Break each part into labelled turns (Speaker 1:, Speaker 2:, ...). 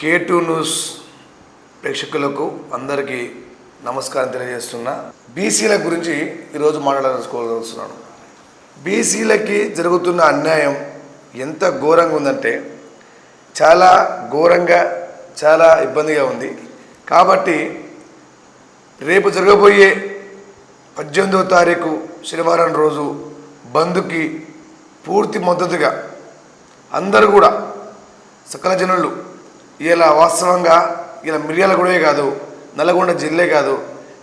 Speaker 1: కే two news ప్రేక్షకులకు అందరికీ నమస్కారం తెలియజేస్తున్నా. బీసీల గురించి ఈరోజు మాట్లాడాలనుకోవాల్స్తున్నాను బీసీలకి జరుగుతున్న అన్యాయం ఎంత ఘోరంగా ఉందంటే చాలా ఘోరంగా చాలా ఇబ్బందిగా ఉంది. కాబట్టి రేపు జరగబోయే పద్దెనిమిదవ తారీఖు శనివారం రోజు బంద్కి పూర్తి మద్దతుగా అందరూ కూడా సకల జనులు ఇలా వాస్తవంగా ఇలా మిర్యాల కూడా కాదు నల్గొండ జిల్లే కాదు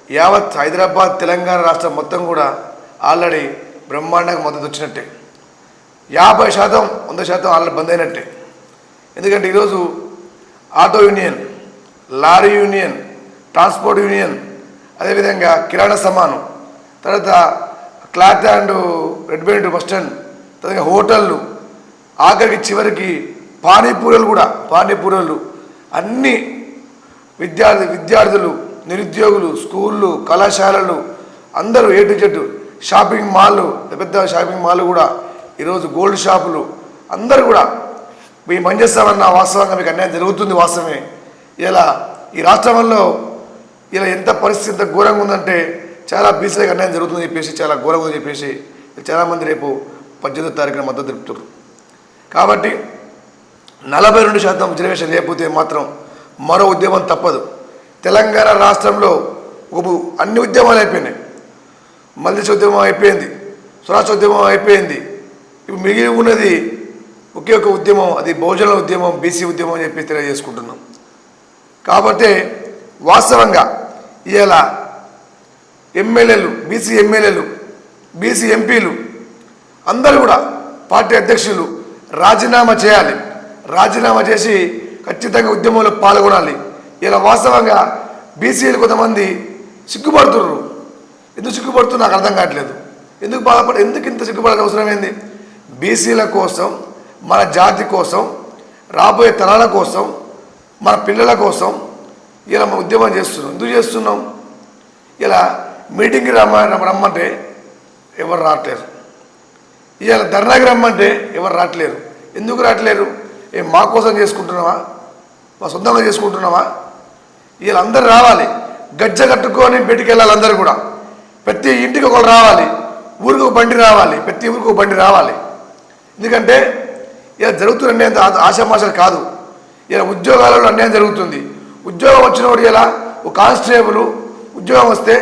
Speaker 1: యావత్ హైదరాబాద్ తెలంగాణ రాష్ట్రం మొత్తం కూడా ఆల్రెడీ బ్రహ్మాండంగా మద్దతు వచ్చినట్టే. యాభై శాతం వంద శాతం ఆల్రెడీ బంద్ అయినట్టే. ఎందుకంటే ఈరోజు auto union lorry union transport union అదేవిధంగా కిరాణా సమానం తర్వాత క్లాత్ అండ్ రెడ్ బెయింట్ బస్ స్టాండ్ తర్వాత హోటళ్ళు ఆఖరికి చివరికి పానీపూరలు కూడా పానీపూరలు. అన్ని విద్యార్థి విద్యార్థులు నిరుద్యోగులు స్కూళ్ళు కళాశాలలు అందరూ ఏ టు జెడ్ షాపింగ్ మాల్లు పెద్ద షాపింగ్ మాల్ కూడా ఈరోజు గోల్డ్ షాపులు అందరూ కూడా మీ పనిచేస్తామన్న వాస్తవంగా మీకు అన్యాయం జరుగుతుంది వాస్తవమే. ఇలా ఈ రాష్ట్రంలో ఇలా ఎంత పరిస్థితి ఎంత ఘోరంగా ఉందంటే చాలా బీసీలకు అన్యాయం జరుగుతుందని చెప్పేసి చాలా ఘోరంగా ఉందని చెప్పేసి చాలామంది రేపు పద్దెనిమిదో తారీఖున మద్దతు తెలుపుతారు కాబట్టి నలభై రెండు శాతం రిజర్వేషన్ లేకపోతే మాత్రం మరో ఉద్యమం తప్పదు. తెలంగాణ రాష్ట్రంలో ఒక అన్ని ఉద్యమాలు అయిపోయినాయి. మల్లిష ఉద్యమం అయిపోయింది స్వరాష్ట్ర ఉద్యమం అయిపోయింది. ఇప్పుడు మిగిలి ఉన్నది ఒకే ఒక ఉద్యమం అది బహుజన ఉద్యమం బీసీ ఉద్యమం అని చెప్పి తెలియజేసుకుంటున్నాం. కాబట్టి వాస్తవంగా ఇలా ఎమ్మెల్యేలు బీసీ ఎమ్మెల్యేలు బీసీ ఎంపీలు అందరూ కూడా పార్టీ అధ్యక్షులు రాజీనామా చేయాలి. రాజీనామా చేసి ఖచ్చితంగా ఉద్యమంలో పాల్గొనాలి. ఇలా వాస్తవంగా బీసీలు కొంతమంది సిగ్గుపడుతున్నారు. ఎందుకు సిగ్గుపడుతున్నారు నాకు అర్థం కావట్లేదు. ఎందుకు బాధపడ ఎందుకు ఇంత సిగ్గుపడాల్సిన అవసరం ఏంది? బీసీల కోసం మన జాతి కోసం రాబోయే తరాల కోసం మన పిల్లల కోసం ఇలా మనం ఉద్యమం చేస్తున్నాం. ఎందుకు చేస్తున్నాం? ఇలా మీటింగ్కి రమ్మ రమ్మంటే ఎవరు రావట్లేరు. ఇలా ధర్నాకి రమ్మంటే ఎవరు రావట్లేరు. ఎందుకు రావట్లేరు? ఏం మా కోసం చేసుకుంటున్నావా? మా సొంతంగా చేసుకుంటున్నావా? వీళ్ళందరూ రావాలి. గజ్జ కట్టుకొని బయటికి వెళ్ళాలి అందరూ కూడా. ప్రతి ఇంటికి ఒకరు రావాలి. ఊరికి ఒక బండి రావాలి. ప్రతి ఊరికి ఒక బండి రావాలి. ఎందుకంటే ఇలా జరుగుతున్న అన్యాయం ఆశామాషలు కాదు. ఇలా ఉద్యోగాలలో అన్యాయం జరుగుతుంది. ఉద్యోగం వచ్చినప్పుడు ఇలా ఒక కానిస్టేబుల్ ఉద్యోగం వస్తే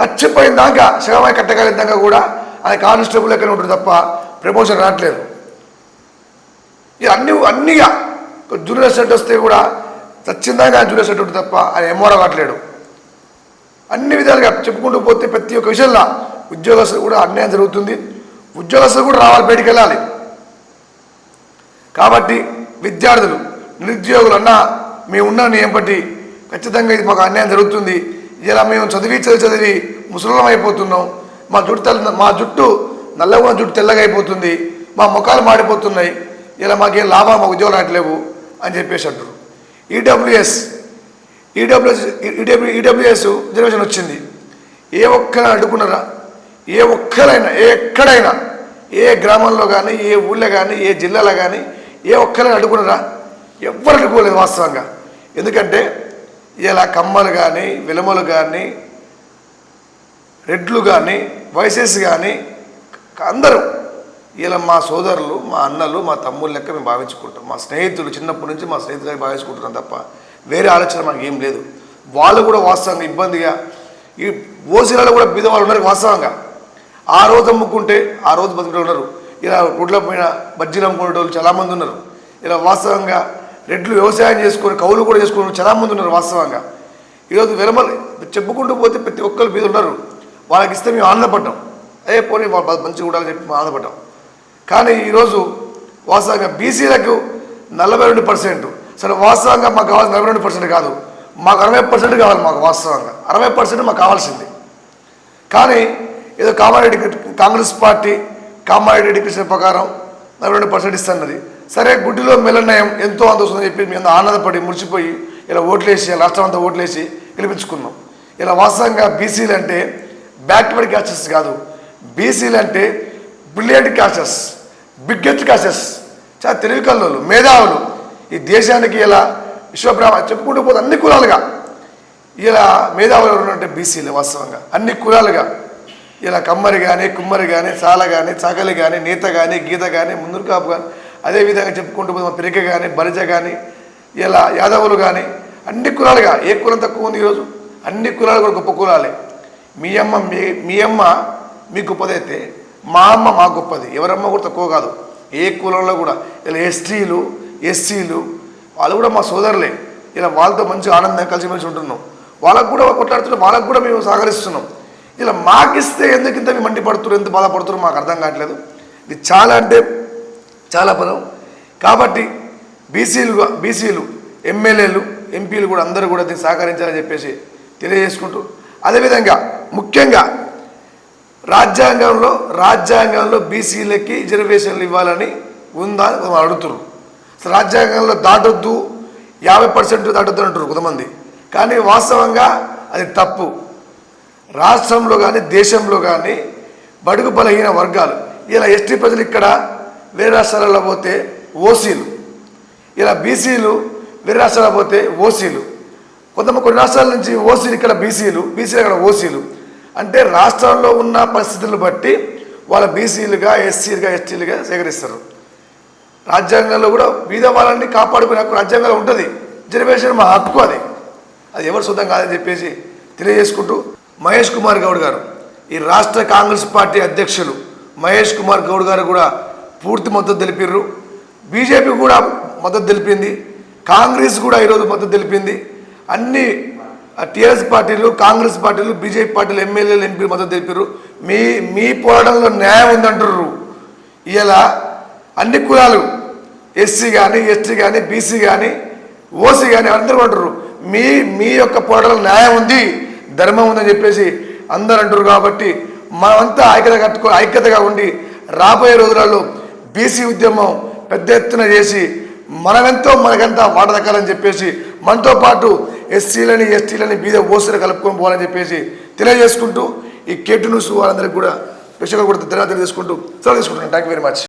Speaker 1: హచ్చిపోయిన దాకా శవమై కట్టగలిగిన దాకా కూడా ఆయన కానిస్టేబుల్ ఎక్కడ ఉంటుంది తప్ప ప్రమోషన్ రావట్లేదు. ఇక అన్ని అన్నిగా జూనియర్ సెట్ వస్తే కూడా చచ్చిందాక జూనియర్ సెట్ ఉంటుంది తప్ప ఆయన ఎంఆర్ఓ కావట్లేడు అన్ని విధాలుగా చెప్పుకుంటూ పోతే ప్రతి ఒక్క విషయంలో ఉద్యోగస్తులు కూడా అన్యాయం జరుగుతుంది. ఉద్యోగస్తులు కూడా రావాలి బయటికి వెళ్ళాలి కాబట్టి విద్యార్థులు నిరుద్యోగులు అన్నా మేము ఉన్న బట్టి ఖచ్చితంగా ఇది మాకు అన్యాయం జరుగుతుంది. ఇలా మేము చదివి చదివి చదివి ముసలం అయిపోతున్నాం. మా జుట్టు తెల్ల మా జుట్టు నల్లగా ఉన్న జుట్టు తెల్లగా అయిపోతుంది. మా ముఖాలు మాడిపోతున్నాయి. ఇలా మాకేం లాభం మాకు ఉద్యోగం రావట్లేవు అని చెప్పేసి అంటారు EWS EWS EW EWS reservation వచ్చింది. ఏ ఒక్కరైనా అడ్డుకున్నారా? ఏ ఒక్కరైనా ఏ ఎక్కడైనా ఏ గ్రామంలో కానీ ఏ ఊళ్ళో కానీ ఏ జిల్లాలో కానీ ఏ ఒక్కరైనా అడ్డుకున్నారా? ఎవ్వరు అడుగుకోలేదు వాస్తవంగా. ఎందుకంటే ఇలా కమ్మలు కానీ విలమలు కానీ రెడ్లు కానీ వైసెస్ కానీ అందరూ ఇలా మా సోదరులు మా అన్నలు మా తమ్ముళ్ళు లెక్క మేము భావించుకుంటాం. మా స్నేహితులు చిన్నప్పటి నుంచి మా స్నేహితులు భావించుకుంటున్నాం తప్ప వేరే ఆలోచన మనకి ఏం లేదు. వాళ్ళు కూడా వాస్తవంగా ఇబ్బందిగా ఈ ఓసీలలో కూడా బీద వాళ్ళు ఉన్నారు వాస్తవంగా. ఆ రోజు అమ్ముకుంటే ఆ రోజు బతుకులు ఉన్నారు. ఇలా రోడ్ల పైన బజ్జీలు అమ్ముకునేటోళ్ళు చాలామంది ఉన్నారు. ఇలా వాస్తవంగా రెడ్లు వ్యవసాయం చేసుకొని కౌలు కూడా చేసుకుని చాలామంది ఉన్నారు వాస్తవంగా. ఈరోజు వెలమలు చెప్పుకుంటూ పోతే ప్రతి ఒక్కరు మీద ఉన్నారు. వాళ్ళకి ఇస్తే మేము ఆనందపడ్డాం. అదే పోనీ వాళ్ళు మంచిగా ఉండాలని చెప్పి మేము ఆనందపడ్డాం. కానీ ఈరోజు వాస్తవంగా బీసీలకు నలభై రెండు పర్సెంట్. సరే వాస్తవంగా మాకు కావాల్సిన నలభై రెండు పర్సెంట్ కాదు. మాకు అరవై పర్సెంట్ కావాలి మాకు వాస్తవంగా. అరవై పర్సెంట్ మాకు కావాల్సింది. కానీ ఏదో Kamareddy Congress party Kamareddy declaration ప్రకారం నలభై రెండు పర్సెంట్ ఇస్తున్నది. సరే గుడ్డిలో మెలనయం ఎంతో అందొస్తుందని చెప్పి మేము ఆనందపడి మురిచిపోయి ఇలా ఓట్లేసి రాష్ట్రం అంతా ఓట్లేసి గెలిపించుకున్నాం. ఇలా వాస్తవంగా బీసీలు అంటే బ్యాక్వర్డ్ క్యాస్టెస్ కాదు. బీసీలు అంటే బ్రిలియంట్ క్యాస్టెస్ బిగ్గెస్ట్ క్యాస్టెస్ చాలా తెలివి కల్లోలు మేధావులు. ఈ దేశానికి ఇలా విశ్వబ్రహ్మ చెప్పుకుంటూ పోతే అన్ని కులాలుగా. ఇలా మేధావులు ఎవరు అంటే బీసీలు వాస్తవంగా. అన్ని కులాలుగా. ఇలా కమ్మరి కానీ కుమ్మరి కానీ చాల కానీ చాకలి కానీ నేత కానీ గీత కానీ ముందురు కాపు కానీ అదేవిధంగా చెప్పుకుంటూ పోతే పెరిక కానీ బలిజ కానీ ఇలా యాదవులు కానీ అన్ని కులాలుగా. ఏ కులం తక్కువ ఉంది ఈరోజు? అన్ని కులాలు కూడా గొప్ప కులాలే. మీ అమ్మ మీ మీ అమ్మ మీ గొప్పదైతే మా అమ్మ మా గొప్పది. ఎవరమ్మ కూడా తక్కువ కాదు. ఏ కులంలో కూడా. ఇలా ఎస్టీలు ఎస్సీలు వాళ్ళు కూడా మా సోదరులే. ఇలా వాళ్ళతో మంచి ఆనందం కలిసిమెలిసి ఉంటున్నాం. వాళ్ళకు కూడా కొట్లాడుతున్నాం వాళ్ళకు కూడా మేము సహకరిస్తున్నాం. ఇలా మాకిస్తే ఎందుకు ఇంత మేము మండిపడుతున్నారు ఎంత బాధపడుతున్నారు మాకు అర్థం కావట్లేదు. ఇది చాలా అంటే చాలా పదం. కాబట్టి బీసీలు బీసీలు ఎమ్మెల్యేలు ఎంపీలు కూడా అందరూ కూడా దీన్ని సహకరించాలని చెప్పేసి తెలియజేసుకుంటూ అదేవిధంగా ముఖ్యంగా రాజ్యాంగంలో రాజ్యాంగంలో బీసీలకి రిజర్వేషన్లు ఇవ్వాలని ఉందా అని కొంతమంది అడుగుతున్నారు రాజ్యాంగంలో దాటొద్దు యాభై పర్సెంట్ దాటొద్దు అంటారు కొంతమంది. కానీ వాస్తవంగా అది తప్పు. రాష్ట్రంలో కానీ దేశంలో కానీ బడుగు బలహీన వర్గాలు ఇలా ఎస్టీ ప్రజలు ఇక్కడ వేరే రాష్ట్రాలలో పోతే ఓసీలు. ఇలా బీసీలు వేరే రాష్ట్రాలకు పోతే ఓసీలు. కొంతమంది కొన్ని రాష్ట్రాల నుంచి ఓసీలు ఇక్కడ బీసీలు బీసీలు ఇక్కడ ఓసీలు. అంటే రాష్ట్రాల్లో ఉన్న పరిస్థితులను బట్టి వాళ్ళ బీసీలుగా ఎస్సీలుగా ఎస్టీలుగా సేకరిస్తారు. రాజ్యాంగంలో కూడా బీద వాళ్ళని కాపాడుకునే హక్కు రాజ్యాంగంలో ఉంటుంది. రిజర్వేషన్ మా హక్కు అది. అది ఎవరు సొంతం కాదని చెప్పేసి తెలియజేసుకుంటూ మహేష్ కుమార్ గౌడ్ గారు ఈ రాష్ట్ర కాంగ్రెస్ పార్టీ అధ్యక్షులు మహేష్ కుమార్ గౌడ్ గారు కూడా పూర్తి మద్దతు తెలిపిర్రు. బీజేపీ కూడా మద్దతు తెలిపింది. కాంగ్రెస్ కూడా ఈరోజు మద్దతు తెలిపింది. అన్ని టీఆర్ఎస్ పార్టీలు కాంగ్రెస్ పార్టీలు బీజేపీ పార్టీలు ఎమ్మెల్యేలు ఎంపీలు మద్దతు తెలిపారు. మీ మీ పోరాటంలో న్యాయం ఉందంటారు ఇలా అన్ని కులాలు ఎస్సీ కానీ ఎస్టీ కానీ బీసీ కానీ ఓసీ కానీ అందరూ అంటారు మీ మీ యొక్క పోరాటంలో న్యాయం ఉంది ధర్మం ఉందని చెప్పేసి అందరూ అంటారు కాబట్టి మనమంతా ఐక్యత కట్టుకో ఐక్యతగా ఉండి రాబోయే రోజులలో బీసీ ఉద్యమం పెద్ద ఎత్తున చేసి మనమెంతో మనకంతా వాట దక్కాలని చెప్పేసి మనతో పాటు ఎస్సీలని ఎస్టీలని బీద ఓసీలు కలుపుకొని పోవాలని చెప్పేసి తెలియజేసుకుంటూ ఈ కేటు న్యూస్ వాళ్ళందరికీ కూడా స్పెషల్గా కూడా ధన్యవాదాలు తీసుకుంటూ సెలవు తీసుకుంటున్నాను. Thank you very much